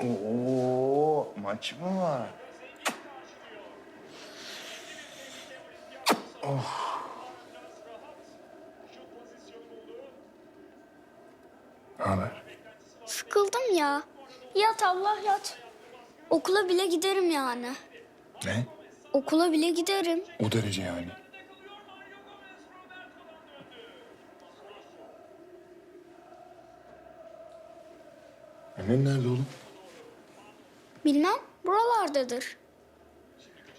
Oo, maç mı var? Oh. Haber? Sıkıldım ya. Yat Allah yat. Okula bile giderim yani. Ne? Okula bile giderim. O derece yani. Annen nerede oğlum? Bilmem buralardadır.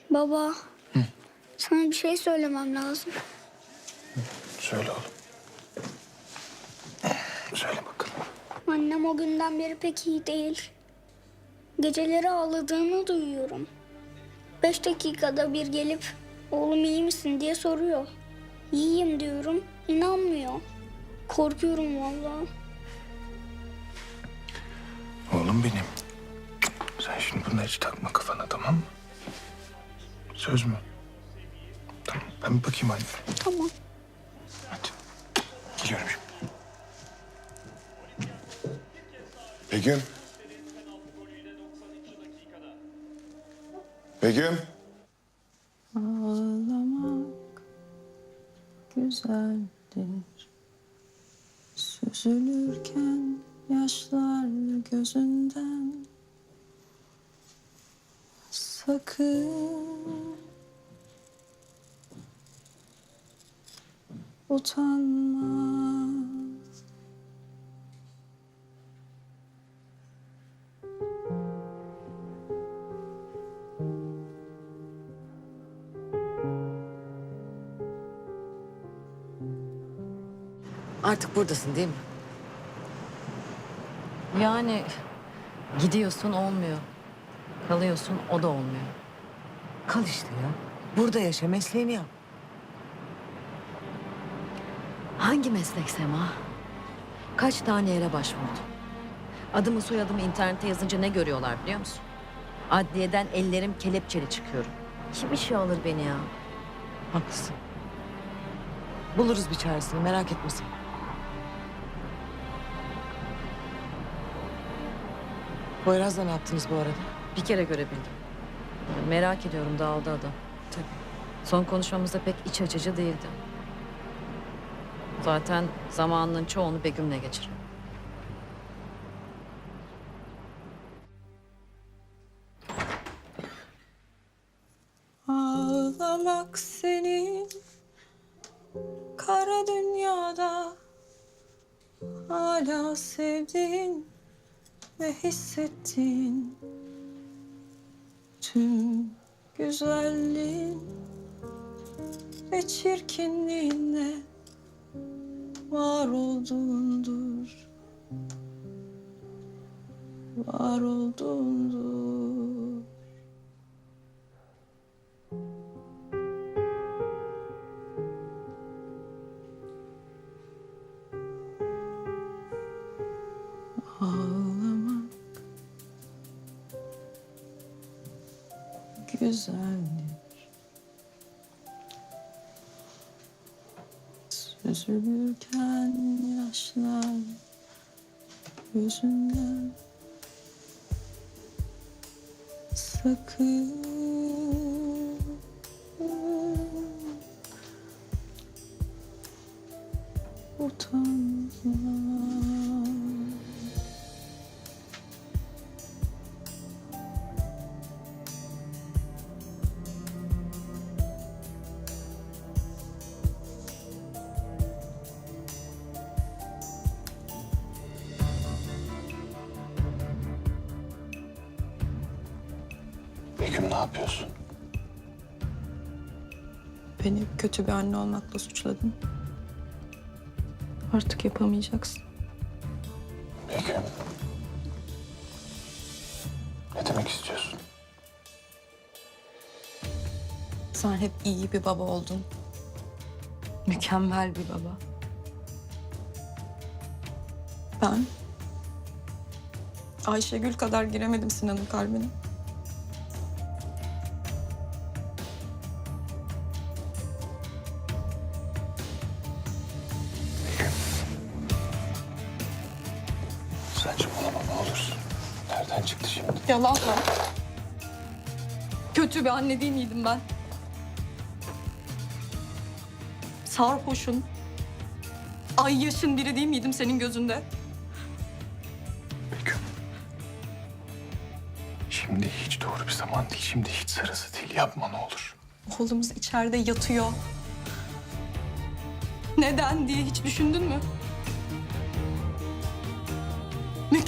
Baba. Sana bir şey söylemem lazım. Söyle oğlum. Söyle bakalım. Annem o günden beri pek iyi değil. Geceleri ağladığını duyuyorum. Beş dakikada bir gelip oğlum iyi misin diye soruyor. İyiyim diyorum. inanmıyor. Korkuyorum vallahi. Oğlum benim. Şimdi bunları hiç takma kafana tamam mı? Söz mü? Tamam ben bir bakayım anne. Tamam. Hadi. Gidiyorum şimdi. Begüm. Begüm. Ağlamak güzeldir Süzülürken yaşlar gözünden Sakın utanma Artık buradasın değil mi? Yani gidiyorsun olmuyor. Kalıyorsun o da olmuyor. Kal işte ya. Burada yaşa, mesleğini yap. Hangi meslek Sema? Kaç tane yere başvurdum. Adımı soyadımı internete yazınca ne görüyorlar biliyor musun? Adliyeden ellerim kelepçeli çıkıyorum. Kim işe alır beni ya? Haklısın. Buluruz bir çaresini, merak etme sen. Poyraz'la ne yaptınız bu arada? Bir kere görebildim. Merak ediyorum dağıldı adam. Tabii. Son konuşmamızda pek iç açıcı değildi. Zaten zamanının çoğunu Begüm'le geçiriyor. Ağlamak senin kara dünyada hala sevdiğin ve hissettiğin tüm güzelliğin ve çirkinliğinle var olduğundur. Var olduğundur güzeldir. Süzülürken yaşlar gözünden sakın utanma. Begüm ne yapıyorsun? Beni kötü bir anne olmakla suçladın. Artık yapamayacaksın. Begüm. Ne demek istiyorsun? Sen hep iyi bir baba oldun. Mükemmel bir baba. Ben Ayşegül kadar giremedim Sinan'ın kalbine. Saçmalama ne olursun. Nereden çıktı şimdi? Yalan mı? Kötü bir anne değil miydim ben? Sarhoşun. Ay yaşın biri değil miydim senin gözünde? Begüm. Şimdi hiç doğru bir zaman değil. Şimdi hiç sırası değil. Yapma ne olur. Oğlumuz içeride yatıyor. Neden diye hiç düşündün mü?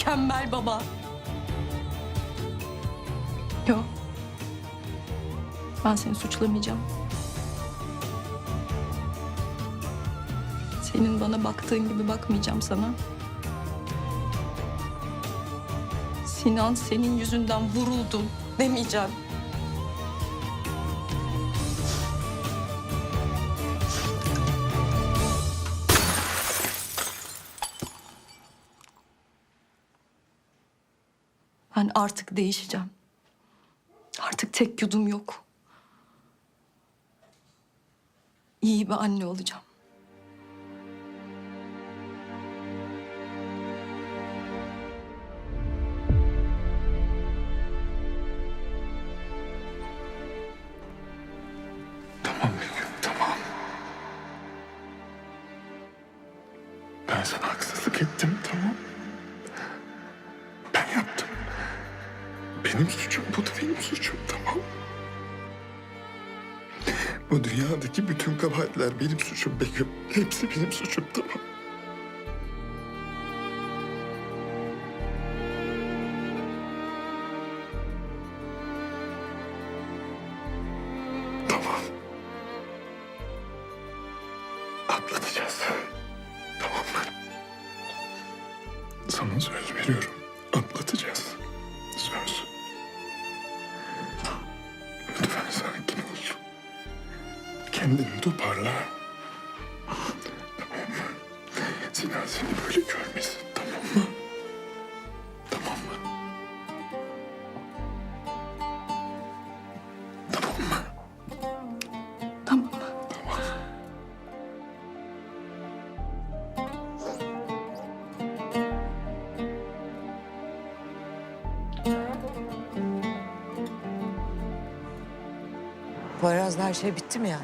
Mükemmel baba. Yok. Ben seni suçlamayacağım. Senin bana baktığın gibi bakmayacağım sana. Sinan senin yüzünden vuruldum demeyeceğim. Ben artık değişeceğim. Artık tek yudum yok. İyi bir anne olacağım. Tamam Begüm tamam. Ben sana haksızlık ettim tamam. Benim suçum bu da benim suçum tamam. Bu dünyadaki bütün kabahatler benim suçum Begüm. Hepsi benim suçum tamam. Tamam. Atlatacağız. Tamam mı? Sana söz veriyorum. Atlatacağız. Kendini toparla. Tamam mı? Sinan seni böyle görmesin. Tamam mı? Tamam mı? Tamam mı? Tamam mı? Poyraz'da her şey bitti mi yani?